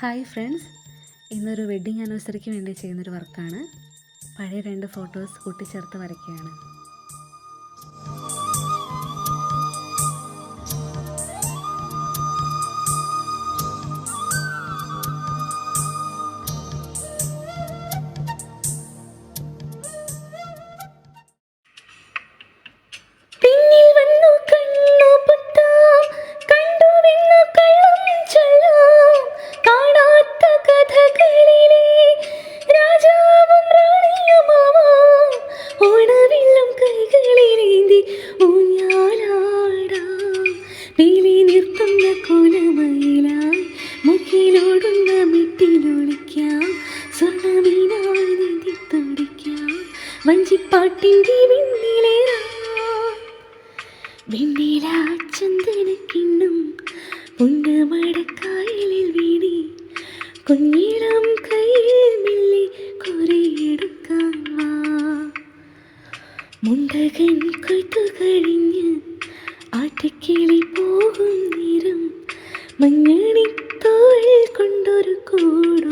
Hi friends. ഇന്നൊരു wedding ആനിവേഴ്സറിക്ക് വേണ്ടി ചെയ്യുന്നൊരു വർക്കാണ്. പഴയ രണ്ട് ഫോട്ടോസ് കൂട്ടിച്ചേർത്ത് വരയ്ക്കുകയാണ്. വഞ്ചിപ്പാട്ടിന്റെ വെണ്ണിലേറ. വെണ്ണില ചന്ദന കിണ്ണം പൊന്ന് മടക്കായലിൽ വീണി. കുഞ്ഞിളം കയ്യിൽ മെല്ലെ കുറയെടുക്കാൻ വാ. മുണ്ടകൻ കൊയ്ത്തു കഴിഞ്ഞ് ആറ്റക്കിളി പോകും നിരം മഞ്ഞണിത്തോഴിൽ കൊണ്ടൊരു കൂടും.